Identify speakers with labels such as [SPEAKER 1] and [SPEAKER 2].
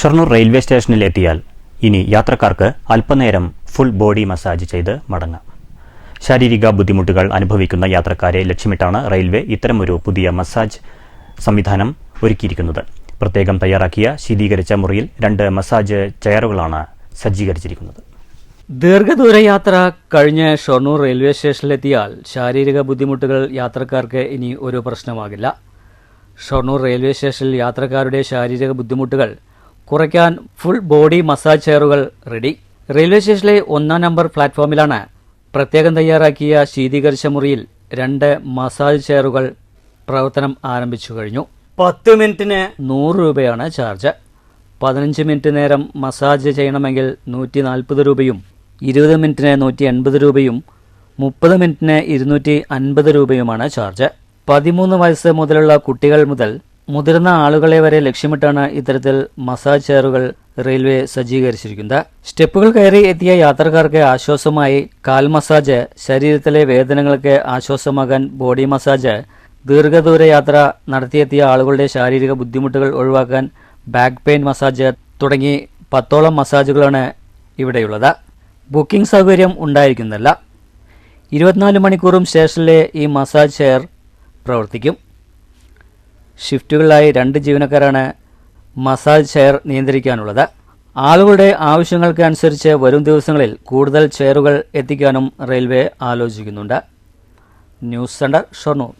[SPEAKER 1] Shoranur railway സ്റ്റേഷനിൽ എത്തിയാൽ ഇനി യാത്രക്കാർക്ക് അല്പനേരം ഫുൾ ബോഡി മസാജ് ചെയ്ത് മടങ്ങാം. ശാരീരിക ബുദ്ധിമുട്ടുകൾ അനുഭവിക്കുന്ന യാത്രക്കാരെ ലക്ഷ്യമിട്ടാണ് റെയിൽവേ ഇത്തരമൊരു പുതിയ മസാജ് സംവിധാനം ഒരുക്കിയിരിക്കുന്നത്. പ്രത്യേകം തയ്യാറാക്കിയ ശീതീകരിച്ച മുറിയിൽ രണ്ട് മസാജ് ചെയറുകളാണ് സജ്ജീകരിച്ചിരിക്കുന്നത്.
[SPEAKER 2] ദീർഘദൂര യാത്ര കഴിഞ്ഞ് ഷൊർണൂർ റെയിൽവേ സ്റ്റേഷനിലെത്തിയാൽ ശാരീരിക ബുദ്ധിമുട്ടുകൾ യാത്രക്കാർക്ക് ഇനി ഒരു പ്രശ്നമാകില്ല. ഷൊർണൂർ റെയിൽവേ സ്റ്റേഷനിൽ യാത്രക്കാരുടെ ശാരീരിക ബുദ്ധിമുട്ടുകൾ കുറയ്ക്കാൻ ഫുൾ ബോഡി മസാജ് ചെയറുകൾ റെഡി റെയിൽവേ സ്റ്റേഷനിലെ ഒന്നാം നമ്പർ പ്ലാറ്റ്ഫോമിലാണ് പ്രത്യേകം തയ്യാറാക്കിയ ശീതീകരിച്ച മുറിയിൽ രണ്ട് മസാജ് ചെയറുകൾ പ്രവർത്തനം ആരംഭിച്ചു കഴിഞ്ഞു. പത്ത് മിനിറ്റിന് നൂറ് രൂപയാണ് ചാർജ് പതിനഞ്ച് മിനിറ്റ് നേരം മസാജ് ചെയ്യണമെങ്കിൽ നൂറ്റി നാൽപ്പത് രൂപയും ഇരുപത് മിനിറ്റിന് നൂറ്റി എൺപത് രൂപയും മുപ്പത് മിനിറ്റിന് ഇരുന്നൂറ്റി അൻപത് രൂപയുമാണ് ചാർജ് പതിമൂന്ന് വയസ്സ് മുതലുള്ള കുട്ടികൾ മുതൽ മുതിർന്ന ആളുകളെ വരെ ലക്ഷ്യമിട്ടാണ് ഇത്തരത്തിൽ മസാജ് ചെയറുകൾ റെയിൽവേ സജ്ജീകരിച്ചിരിക്കുന്നത്. സ്റ്റെപ്പുകൾ കയറി എത്തിയ യാത്രക്കാർക്ക് ആശ്വാസമായി കാൽ മസാജ് ശരീരത്തിലെ വേദനകൾക്ക് ആശ്വാസമാകാൻ ബോഡി മസാജ് ദീർഘദൂര യാത്ര നടത്തിയെത്തിയ ആളുകളുടെ ശാരീരിക ബുദ്ധിമുട്ടുകൾ ഒഴിവാക്കാൻ ബാക്ക് പെയിൻ മസാജ് തുടങ്ങി പത്തോളം മസാജുകളാണ് ഇവിടെയുള്ളത്. ബുക്കിംഗ് സൗകര്യം ഉണ്ടായിരിക്കുന്നില്ല. ഇരുപത്തിനാല് മണിക്കൂറും സ്റ്റേഷനിലെ ഈ മസാജ് ചെയർ പ്രവർത്തിക്കും. ഷിഫ്റ്റുകളിലായി രണ്ട് ജീവനക്കാരാണ് മസാജ് ചെയർ നിയന്ത്രിക്കാനുള്ളത്. ആളുകളുടെ ആവശ്യങ്ങൾക്ക് അനുസരിച്ച് വരും ദിവസങ്ങളിൽ കൂടുതൽ ചെയറുകൾ എത്തിക്കാനും റെയിൽവേ ആലോചിക്കുന്നുണ്ട്. News centre Shoranur.